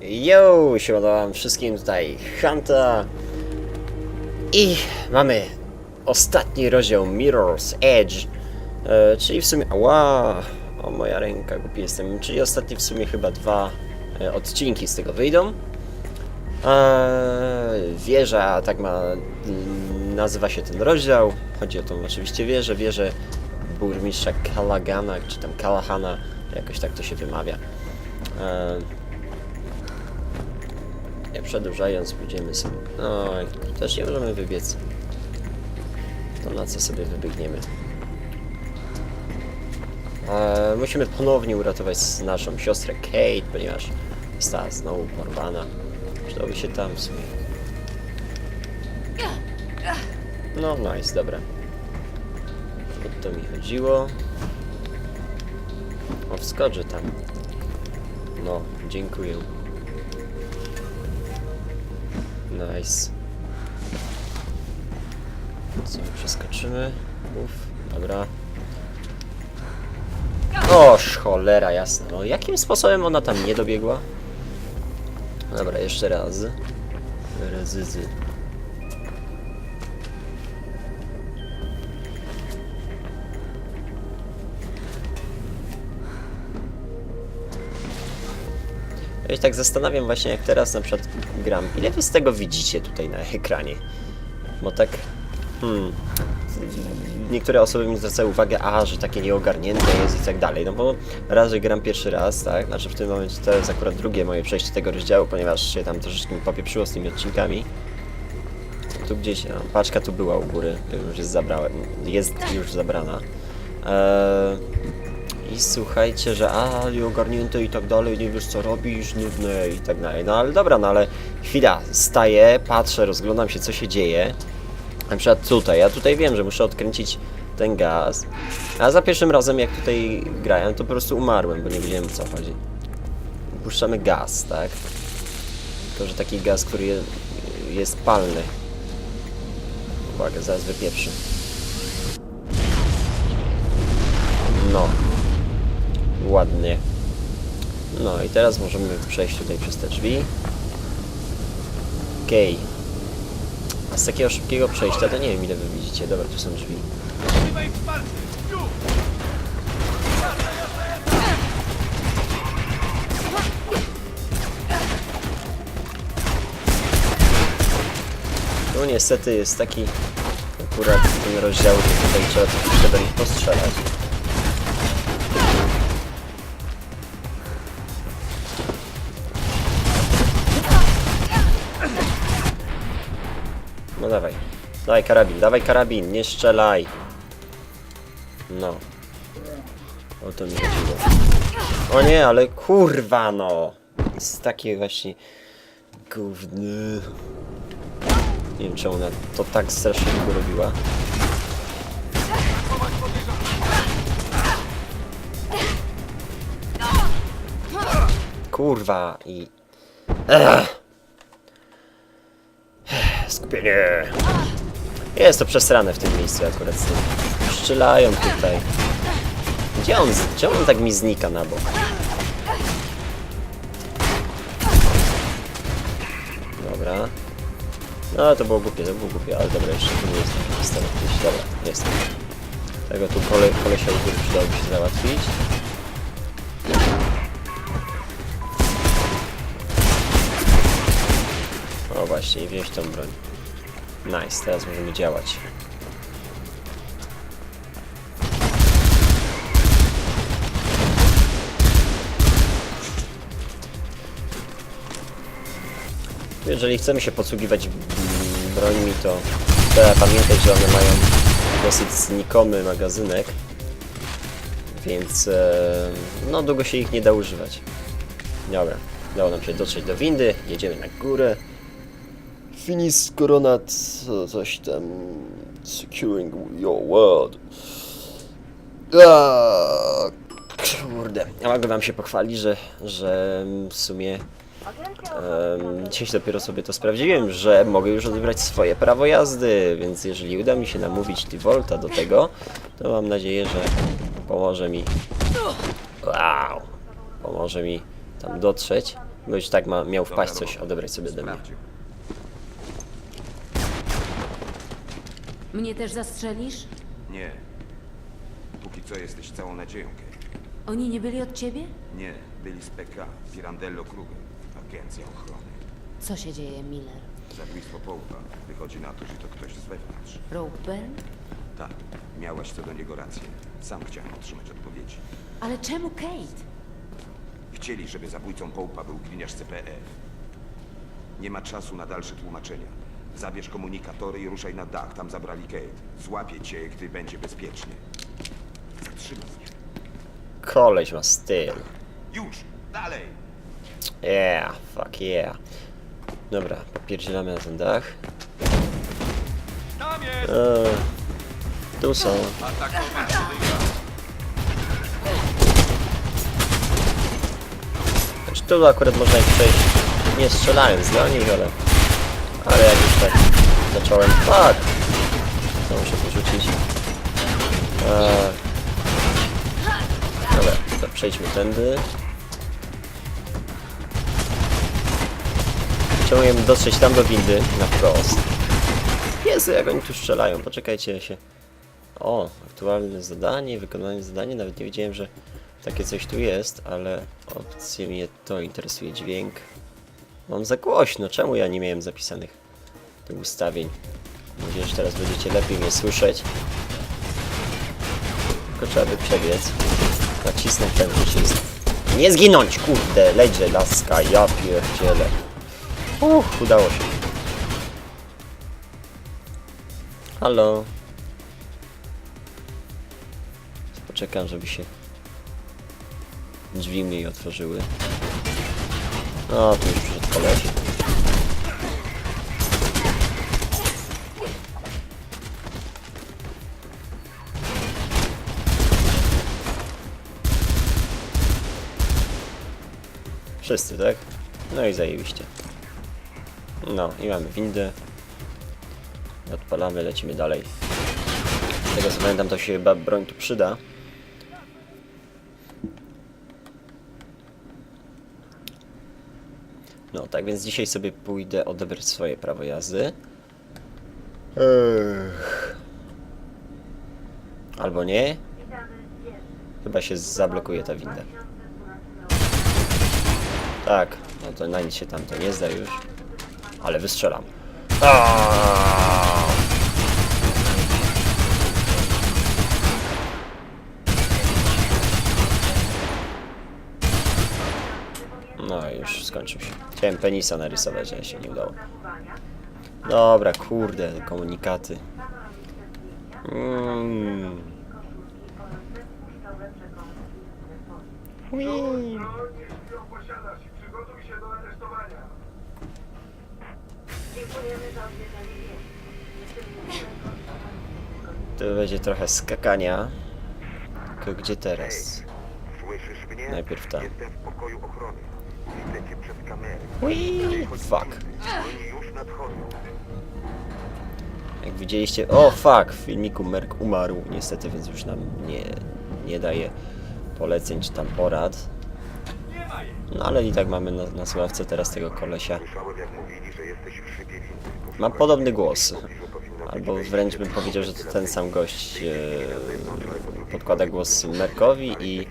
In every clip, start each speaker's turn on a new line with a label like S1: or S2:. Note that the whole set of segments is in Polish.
S1: Yo, wam wszystkim tutaj Hunta i mamy ostatni rozdział Mirror's Edge, e, czyli w sumie, ła, o moja ręka, głupi jestem, czyli ostatnie w sumie chyba dwa e, odcinki z tego wyjdą. E, wieża, tak ma, nazywa się ten rozdział, chodzi o tą oczywiście wieżę, wieżę burmistrza Kalagana, czy tam Kalahana, jakoś tak to się wymawia. E, nie przedłużając, pójdziemy sobie. No, też nie możemy wybiec. To na co sobie wybiegniemy? E, musimy ponownie uratować naszą siostrę Kate, ponieważ została znowu porwana. Przydałoby się tam w sumie. No, nice, dobra. O to mi chodziło. O, wskoczę tam. No, dziękuję. Nice. Co, przeskoczymy? Uf, dobra. Oż, cholera jasna. No, jakim sposobem ona tam nie dobiegła? Dobra, jeszcze raz. Rezyzy. Ja się tak zastanawiam właśnie jak teraz na przykład gram. Ile wy z tego widzicie tutaj na ekranie? Bo tak... Hmm... Niektóre osoby mi zwracają uwagę, a, że takie nieogarnięte jest i tak dalej. No bo raz, że gram pierwszy raz, tak? Znaczy w tym momencie to jest akurat drugie moje przejście tego rozdziału, ponieważ się tam troszeczkę mi popieprzyło z tymi odcinkami. Tu gdzieś, no, paczka tu była u góry, już jest jest już zabrana. Eee, i słuchajcie, że a, i ogarnięte i tak dalej, nie wiesz co robisz, nudne i tak dalej. No ale dobra, no ale chwila, staję, patrzę, rozglądam się co się dzieje. Na przykład tutaj, ja tutaj wiem, że muszę odkręcić ten gaz. A za pierwszym razem jak tutaj grałem, to po prostu umarłem, bo nie wiedziałem o co chodzi. Puszczamy gaz, tak? Tylko, że taki gaz, który je, jest palny. Uwaga, zaraz wypieprzy. No, Ładnie. No i teraz możemy przejść tutaj przez te drzwi. Okej. A z takiego szybkiego przejścia to nie wiem ile wy widzicie. Dobra, tu są drzwi. No niestety jest taki akurat ten rozdział, że tutaj trzeba do nich postrzelać. No dawaj. Dawaj karabin, dawaj karabin, nie strzelaj. No. O to mi chodziło. O nie, ale kurwa no. Jest takie właśnie gówny. Nie wiem czemu ona to tak strasznie robiła. Kurwa i... Ech. Skupienie. Jest to przesrane w tym miejscu akurat. Strzelają tutaj. Gdzie on, czemu on tak mi znika na bok? Dobra. No to było głupie, to było głupie, ale dobra, jeszcze tu nie jest taki pistolet gdzieś. Dobra, jestem. Tego tu kole, kolesia u góry przydałoby się załatwić. Właśnie, i wziąć tą broń. Nice, teraz możemy działać. Jeżeli chcemy się posługiwać brońmi, to trzeba pamiętać, że one mają dosyć znikomy magazynek, więc e, no długo się ich nie da używać. Dobra, udało nam się dotrzeć do windy, jedziemy na górę. Finis Coronat, co- coś tam, securing your world. Aaa, kurde, ja mogę wam się pochwalić, że, że w sumie Em, Dzisiaj dopiero sobie to sprawdziłem, że mogę już odebrać swoje prawo jazdy, więc jeżeli uda mi się namówić Tivolta do tego, to mam nadzieję, że pomoże mi. Wow! Pomoże mi tam dotrzeć. Bo już tak ma, miał wpaść coś, odebrać sobie ode mnie.
S2: Mnie też zastrzelisz?
S3: Nie. Póki co jesteś całą nadzieją, Kate.
S2: Oni nie byli od ciebie?
S3: Nie, byli z PK, Pirandello Kruger, agencja ochrony.
S2: Co się dzieje, Miller?
S3: Zabójstwo Połpa. Wychodzi na to, że to ktoś z wewnątrz.
S2: Ropeburn?
S3: Tak, miałaś co do niego rację. Sam chciałem otrzymać odpowiedzi.
S2: Ale czemu Kate?
S3: Chcieli, żeby zabójcą Połpa był gliniarz CPF. Nie ma czasu na dalsze tłumaczenia. Zabierz komunikatory i ruszaj na dach, tam zabrali Kate. Złapię cię, gdy będzie bezpiecznie. Zatrzymaj ich.
S1: Koleś ma styl.
S3: Już! Dalej!
S1: Yeah, fuck yeah. Dobra, popierdzielamy na ten dach.
S4: Tam jest!
S1: Eee, tu są.
S4: Atakować.
S1: Znaczy, tu akurat można ich przejść nie strzelając do nich, ale... Ale jak już tak zacząłem... Fuck! To muszę porzucić. Eee. Dobra, to przejdźmy tędy. Chciałem dotrzeć tam do windy, na wprost. Jezu, jak oni tu strzelają, poczekajcie się. O, aktualne zadanie, wykonanie zadania, nawet nie wiedziałem, że takie coś tu jest, ale opcje mnie to interesuje dźwięk. Mam za głośno, czemu ja nie miałem zapisanych tych ustawień? Mam nadzieję, że teraz będziecie lepiej mnie słyszeć. Tylko trzeba by przebiec. Nacisnąć ten przycisk. Nie zginąć, kurde, ledzie laska, ja pierdzielę. Uff, udało się. Halo. Poczekam, żeby się drzwi mniej otworzyły. No, tu już koleś. Wszyscy, tak? No i zajebiście. No, i mamy windę. Odpalamy, lecimy dalej. Z tego co pamiętam, to się chyba broń tu przyda. No, tak więc dzisiaj sobie pójdę odebrać swoje prawo jazdy. Ech. Albo nie. Chyba się zablokuje ta winda. Tak, no to na nic się tam to nie zda już. Ale wystrzelam. Aaaa! No i już skończył się. Chciałem penisa narysować, ale się nie udało. Dobra, kurde, komunikaty. Mm. Ui. Tu będzie trochę skakania. Tylko gdzie teraz? Najpierw tam.
S3: Jestem w pokoju ochrony. Widzę cię przez kamerę.
S1: Ui, fuck.
S3: Już nadchodzą.
S1: Jak widzieliście, o fuck, w filmiku Merk umarł niestety, więc już nam nie, nie daje poleceń czy tam porad. No ale i tak mamy na, na teraz tego kolesia. Ma podobny głos. Albo wręcz bym powiedział, że to ten sam gość e, podkłada głos Merkowi i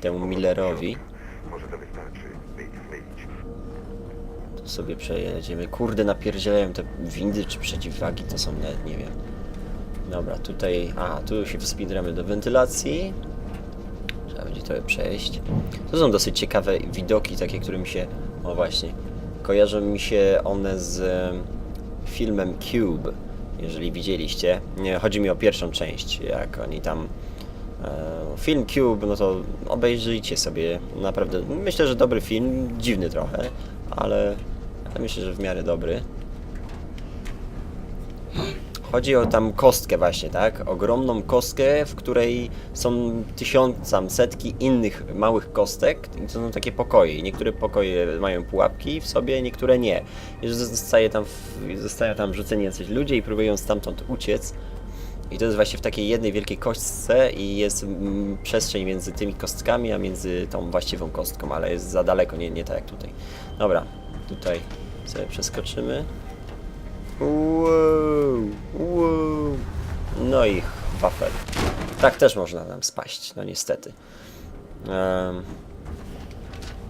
S1: temu Millerowi.
S3: Może
S1: sobie przejedziemy. Kurde, napierdzielają te windy czy przeciwwagi, to są nawet nie wiem. Dobra, tutaj... A, tu się wspinamy do wentylacji. Trzeba będzie trochę przejść. To są dosyć ciekawe widoki, takie, które mi się... O właśnie. Kojarzą mi się one z em, filmem Cube, jeżeli widzieliście. Nie, chodzi mi o pierwszą część, jak oni tam... e, Film Cube, no to obejrzyjcie sobie. Naprawdę, myślę, że dobry film, dziwny trochę, ale ale myślę, że w miarę dobry. Chodzi o tam kostkę właśnie, tak? Ogromną kostkę, w której są tysiące, tam setki innych małych kostek i to są takie pokoje. Niektóre pokoje mają pułapki w sobie, niektóre nie. I zostaje tam, zostają tam rzuceni jacyś ludzie i próbują stamtąd uciec. I to jest właśnie w takiej jednej wielkiej kostce i jest mm, przestrzeń między tymi kostkami, a między tą właściwą kostką, ale jest za daleko, nie, nie tak jak tutaj. Dobra, tutaj sobie przeskoczymy. Wow, wow. No i wafel. Tak też można nam spaść, no niestety. Em,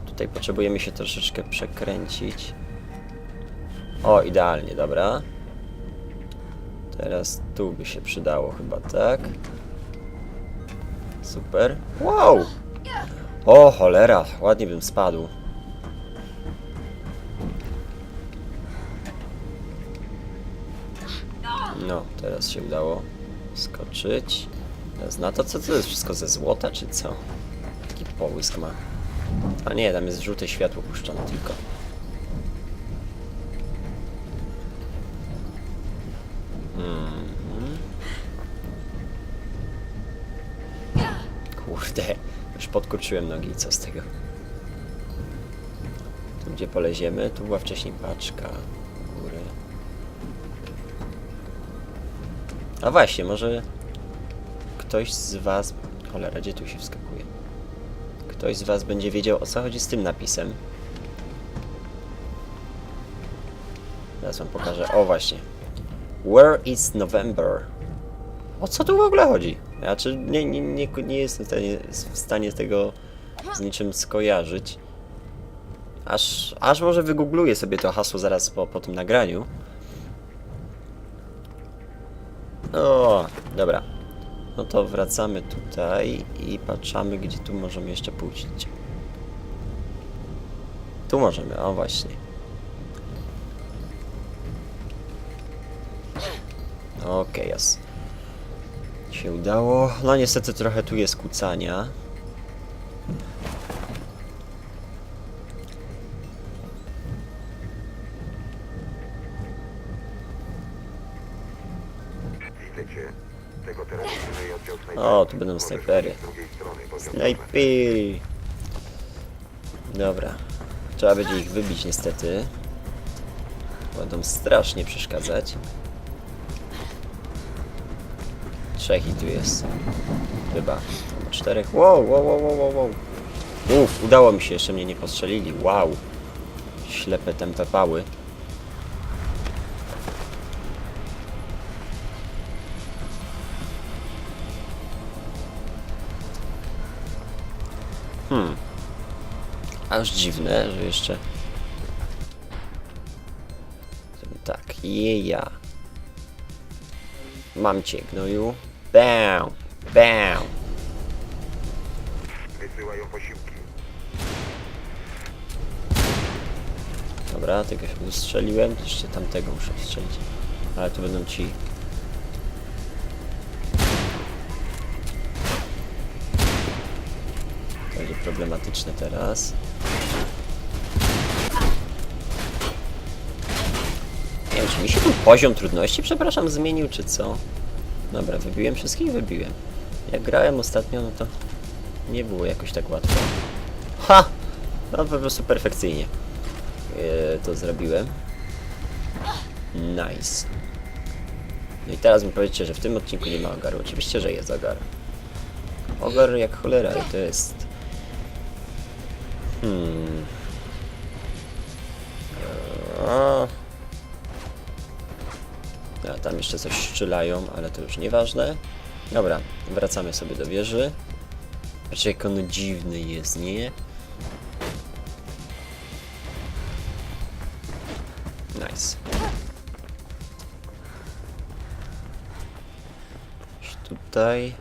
S1: tutaj potrzebujemy się troszeczkę przekręcić. O, idealnie, dobra. Teraz tu by się przydało chyba, tak? Super. Wow! O, cholera, ładnie bym spadł. No, teraz się udało skoczyć. Teraz na to, co to jest wszystko ze złota, czy co? Taki połysk ma. A nie, tam jest żółte światło puszczone tylko. Mhm. Kurde, już podkurczyłem nogi, co z tego? Tu gdzie poleziemy? Tu była wcześniej paczka. A właśnie, może ktoś z was... Cholera, gdzie tu się wskakuje? Ktoś z was będzie wiedział o co chodzi z tym napisem. Teraz wam pokażę. O właśnie. Where is November? O co tu w ogóle chodzi? Ja czy nie, nie, nie, nie jestem w stanie, w stanie tego z niczym skojarzyć. Aż, aż może wygoogluję sobie to hasło zaraz po, po tym nagraniu. O, dobra. No to wracamy tutaj i patrzamy, gdzie tu możemy jeszcze pójść. Tu możemy, o właśnie. Okej, jest. Się udało. No niestety trochę tu jest kucania. O, tu będą snajpery. Snajpery. Dobra. Trzeba będzie ich wybić niestety. Będą strasznie przeszkadzać. Trzech i tu jest. Chyba. Czterech. Wow, wow, wow, wow, wow. Uff, udało mi się, jeszcze mnie nie postrzelili. Wow. Ślepe tempe pały. Hmm. Aż dziwne, że jeszcze... Tak, jeja. Mam cię, gnoju. Bam! Bam!
S3: Wysyłają posiłki.
S1: Dobra, tego się ustrzeliłem. Jeszcze tamtego muszę strzelić. Ale tu będą ci... problematyczne teraz. Nie wiem, czy mi się tu poziom trudności, przepraszam, zmienił, czy co? Dobra, wybiłem wszystkich? Wybiłem. Jak grałem ostatnio, no to nie było jakoś tak łatwo. Ha! No po prostu perfekcyjnie e, to zrobiłem. Nice. No i teraz mi powiedzcie, że w tym odcinku nie ma ogaru. Oczywiście, że jest ogar. Ogar jak cholera i to jest... Hmm... A... Tam jeszcze coś strzelają, ale to już nieważne. Dobra, wracamy sobie do wieży. Patrzcie jak on dziwny jest, nie? Nice. Coś Tutaj.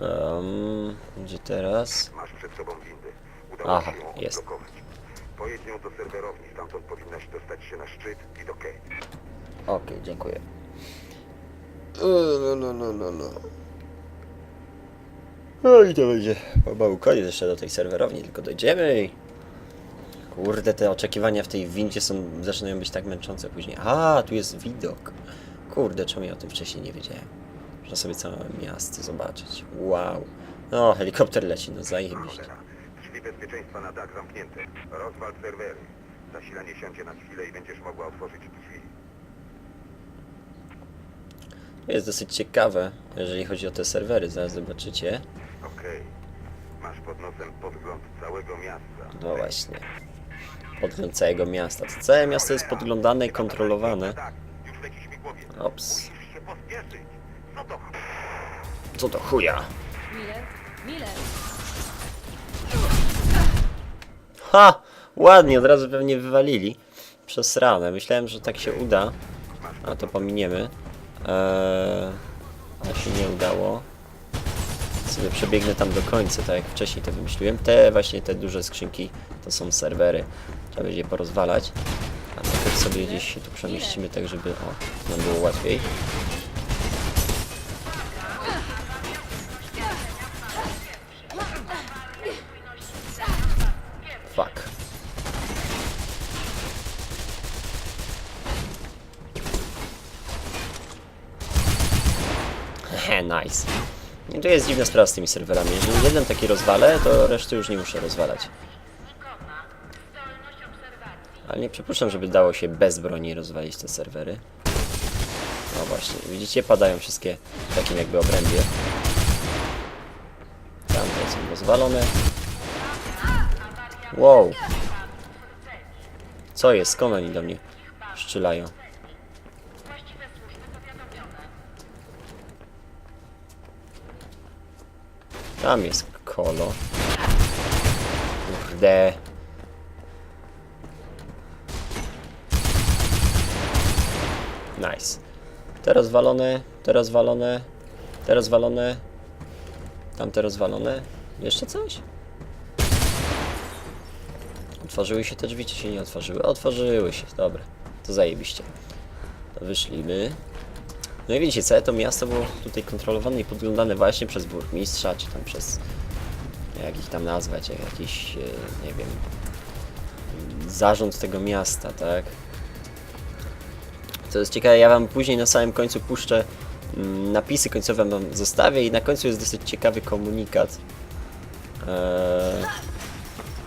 S1: Um, gdzie teraz?
S3: Masz przed sobą windy. Udało
S1: Aha,
S3: się ją
S1: jest.
S3: odblokować. Pojedź nią do serwerowni, stamtąd powinnaś dostać się na szczyt i do Kate.
S1: Okej, dziękuję. No, no, no, no, no. No i to będzie pomału koniec jeszcze do tej serwerowni, tylko dojdziemy i... Kurde, te oczekiwania w tej windzie są, zaczynają być tak męczące później. A, tu jest widok. Kurde, czemu ja o tym wcześniej nie wiedziałem? Można sobie całe miasto zobaczyć. Wow. No, helikopter leci, no zajebiście.
S3: Cholera. Drzwi bezpieczeństwa na dach zamknięte. Rozwal serwery. Zasilanie siądzie na chwilę i będziesz mogła otworzyć drzwi.
S1: To jest dosyć ciekawe, jeżeli chodzi o te serwery, zaraz zobaczycie.
S3: Okej. Masz pod nosem podgląd całego miasta.
S1: No właśnie. Podgląd całego miasta. To całe miasto jest podglądane i kontrolowane.
S3: Tak, już leci śmigłowiec.
S1: Ops.
S3: Musisz się pospieszyć. Co to ch...
S1: Co to chuja? Ha! Ładnie, od razu pewnie wywalili. Przez ranę. Myślałem, że tak się uda. A to pominiemy. Eee, ale się nie udało. Sobie przebiegnę tam do końca, tak jak wcześniej to wymyśliłem. Te właśnie te duże skrzynki to są serwery. Trzeba będzie je porozwalać. A najpierw sobie gdzieś się tu przemieścimy tak, żeby o, nam było łatwiej. Nice. I to jest dziwna sprawa z tymi serwerami. Jeżeli jeden taki rozwalę, to reszty już nie muszę rozwalać. Ale nie przypuszczam, żeby dało się bez broni rozwalić te serwery. No właśnie, widzicie, padają wszystkie w takim jakby obrębie. Tamte są rozwalone. Wow. Co jest? Skąd oni do mnie strzelają? Tam jest kolo. Kurde. Nice. Teraz walone, teraz walone, teraz walone. Tamte rozwalone. Jeszcze coś? Otworzyły się te drzwi, czy się nie otworzyły? Otworzyły się, dobra. To zajebiście. To. No i widzicie, całe to miasto było tutaj kontrolowane i podglądane właśnie przez burmistrza, czy tam przez... Jak ich tam nazwać, jak jakiś, e, nie wiem... Zarząd tego miasta, tak? Co jest ciekawe, ja wam później na samym końcu puszczę mm, napisy końcowe wam zostawię i na końcu jest dosyć ciekawy komunikat. Eee,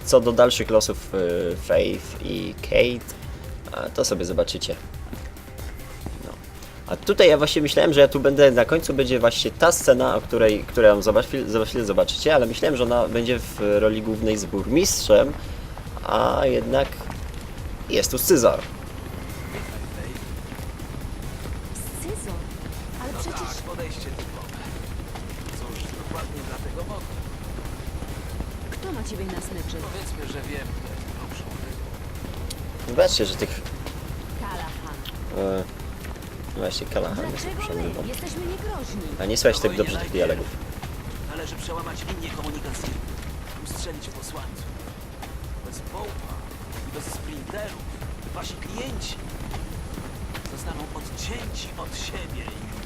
S1: co do dalszych losów y, Faith i Kate, a to sobie zobaczycie. A tutaj ja właśnie myślałem, że ja tu będę, na końcu będzie właśnie ta scena, o której, którą za chwilę, za chwilę zobaczycie, ale myślałem, że ona będzie w roli głównej z burmistrzem, a jednak jest tu Scyzor.
S2: Scyzor! Ale przecież...
S5: podejście typowe. Cóż, dokładnie dlatego mogę.
S2: Kto ma ciebie na smyczy?
S5: Powiedzmy, że wiem, grubszą rybą.
S1: Zobaczcie, że tych...
S2: Kalahan.
S1: E, właśnie Kalahan jest?
S2: Jesteśmy niegroźni.
S1: A nie słychać tak dobrze tych dialogów.
S5: Należy przełamać linię komunikacyjną. Ustrzelić posłańców. Bez Połpa i bez sprinterów wasi klienci zostaną odcięci od siebie i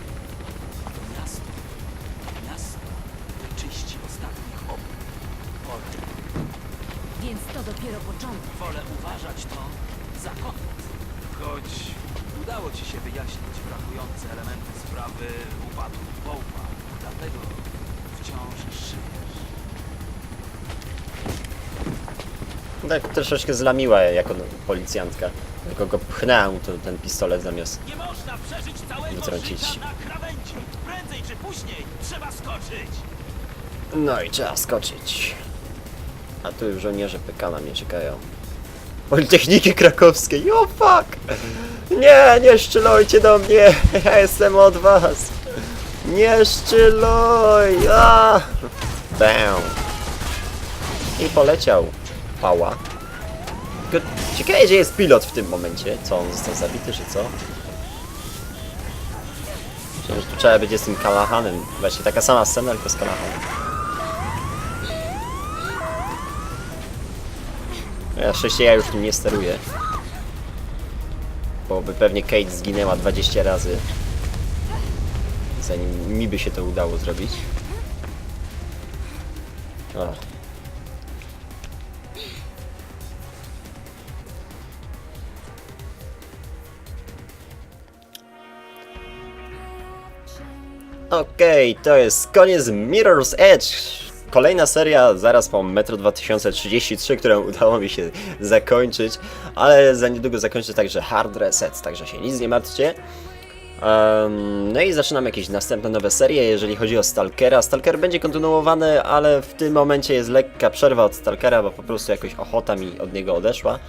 S1: Tak troszeczkę zlamiła jako policjantka. Tylko go pchnęłam to ten pistolet zamiast.
S5: Nie można przeżyć całego
S1: Wytrącić.
S5: życia na krawędzi. Prędzej czy później trzeba skoczyć.
S1: No i trzeba skoczyć. A tu już żołnierze PK na mnie czekają. Politechniki Krakowskiej, o fuck! Nie, nie szczylujcie do mnie! Ja jestem od was! Nie szczyluj! A! Bam! I poleciał. Pała. Tylko ciekawe, gdzie jest pilot w tym momencie. Co, on został zabity, czy co? Myślałem, że tu trzeba będzie z tym Kalahanem. Właśnie taka sama scena, tylko z Kalahanem. Ja szczęście ja już tym nie steruję. Bo by pewnie Kate zginęła 20 razy. Zanim mi by się to udało zrobić. O. Okej, to jest koniec Mirror's Edge. kolejna seria zaraz po Metro 2033, którą udało mi się zakończyć, ale za niedługo zakończę także Hard Reset, także się nic nie martwcie. Em, no i zaczynam jakieś następne nowe serie, jeżeli chodzi o Stalkera. Stalker będzie kontynuowany, ale w tym momencie jest lekka przerwa od Stalkera, bo po prostu jakoś ochota mi od niego odeszła.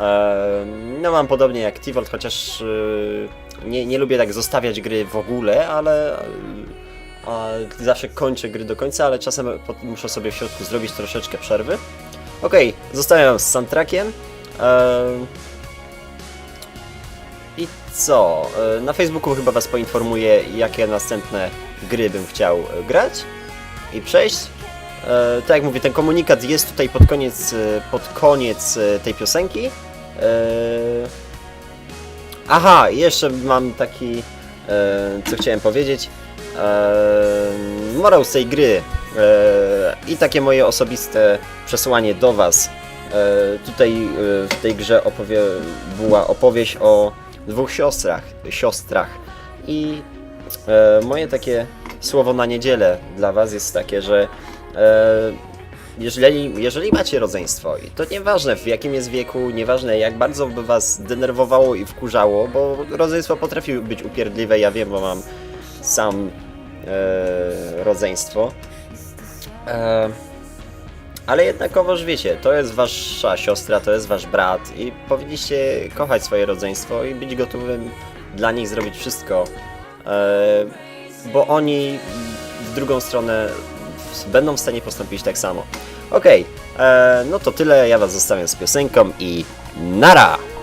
S1: Em, No mam podobnie jak Tivolt, chociaż y, nie, nie lubię tak zostawiać gry w ogóle, ale zawsze kończę gry do końca, ale czasem muszę sobie w środku zrobić troszeczkę przerwy. Okej, zostawiam z soundtrackiem. Em, I co? E, Na Facebooku chyba Was poinformuję, jakie następne gry bym chciał e, grać i przejść. E, tak jak mówię, ten komunikat jest tutaj pod koniec, e, pod koniec e, tej piosenki. Aha, jeszcze mam taki, co chciałem powiedzieć. Morał z tej gry i takie moje osobiste przesłanie do Was. Tutaj w tej grze opowie, była opowieść o dwóch siostrach, siostrach. I moje takie słowo na niedzielę dla Was jest takie, że jeżeli, jeżeli macie rodzeństwo, i to nieważne w jakim jest wieku, nieważne jak bardzo by Was denerwowało i wkurzało, bo rodzeństwo potrafi być upierdliwe, ja wiem, bo mam sam e, rodzeństwo. E, ale jednakowoż wiecie, to jest wasza siostra, to jest wasz brat i powinniście kochać swoje rodzeństwo i być gotowym dla nich zrobić wszystko, e, bo oni w drugą stronę będą w stanie postąpić tak samo. Okej, e, no to tyle, ja was zostawiam z piosenką i nara!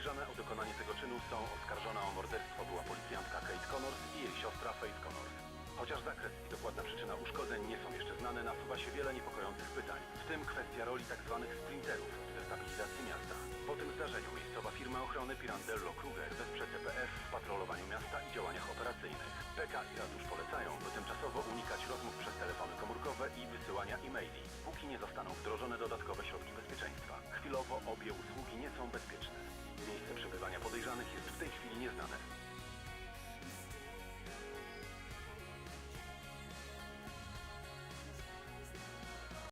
S4: Podejrzane o dokonanie tego czynu są oskarżona o morderstwo była policjantka Kate Connors i jej siostra Faith Connors. Chociaż zakres i dokładna przyczyna uszkodzeń nie są jeszcze znane, nasuwa się wiele niepokojących pytań, w tym kwestia roli tzw. sprinterów w destabilizacji miasta. Po tym zdarzeniu miejscowa firma ochrony Pirandello Kruger wesprze CPF w patrolowaniu miasta i działaniach operacyjnych. PK i ratusz polecają, by tymczasowo unikać rozmów przez telefony komórkowe i wysyłania e-maili, póki nie zostaną wdrożone dodatkowe środki Miejsce przebywania podejrzanych jest w tej chwili nieznane.